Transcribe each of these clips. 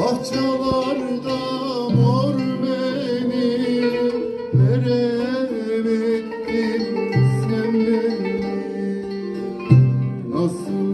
Bahçelerde mor beni veremedim sen beni. Nasıl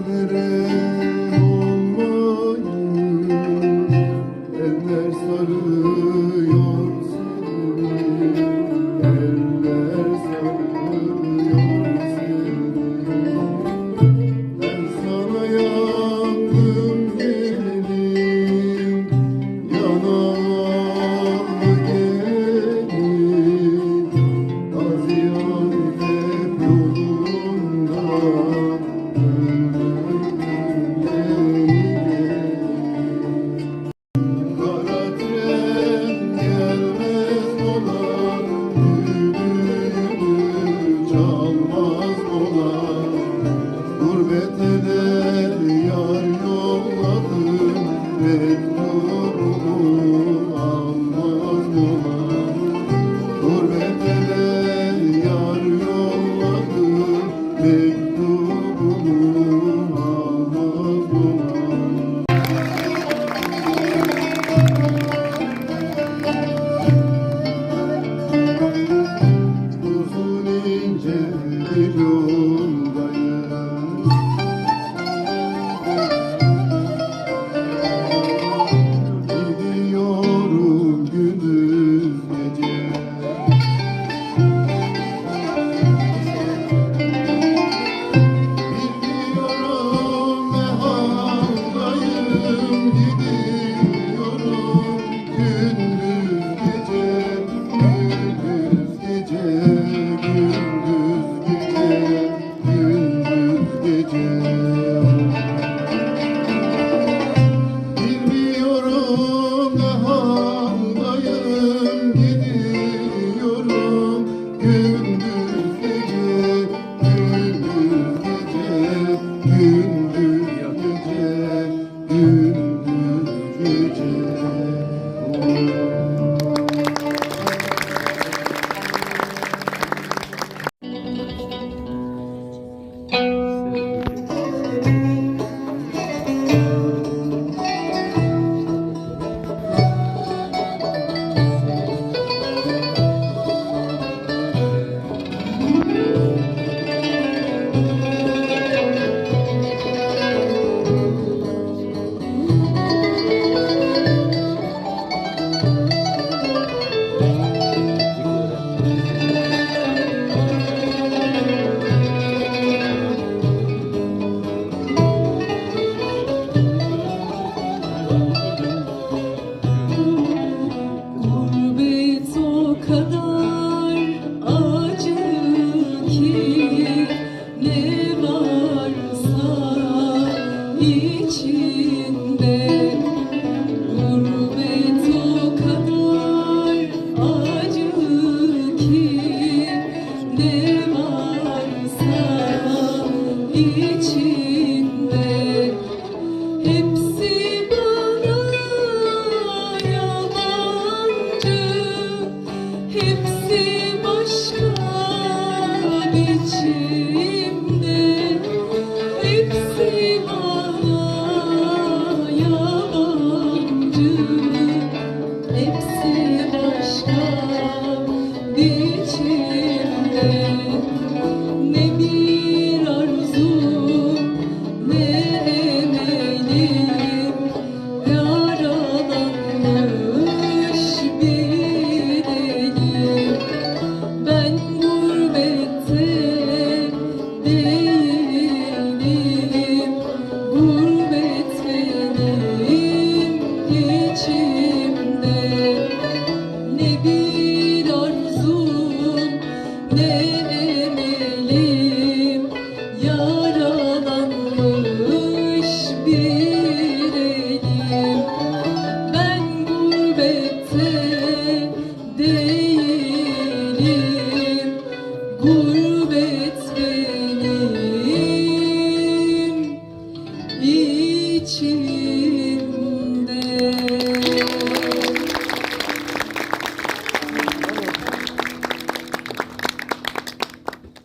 gece gündüz gece. It's to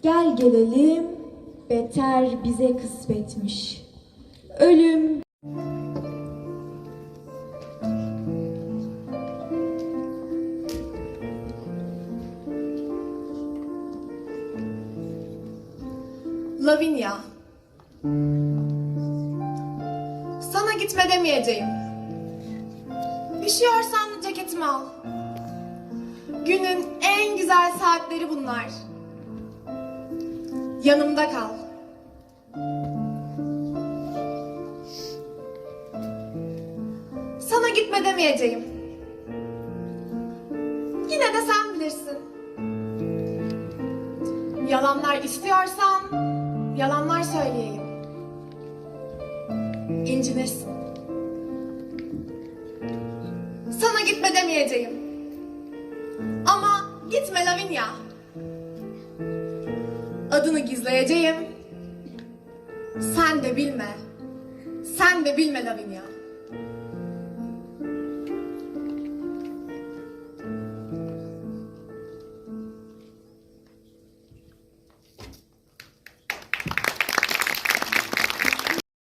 Gel gelelim beter bize kısmetmiş. Ölüm Lavinia Sana gitme demeyeceğim. Üşüyorsan ceketimi al. Günün en güzel saatleri bunlar. Yanımda kal. Sana gitme demeyeceğim. Yine de sen bilirsin. Yalanlar istiyorsan yalanlar söyleyeyim. İncinirsin. Sana gitme demeyeceğim. Ama gitme Lavinia. Adını gizleyeceğim. Sen de bilme. Sen de bilme Lavinia.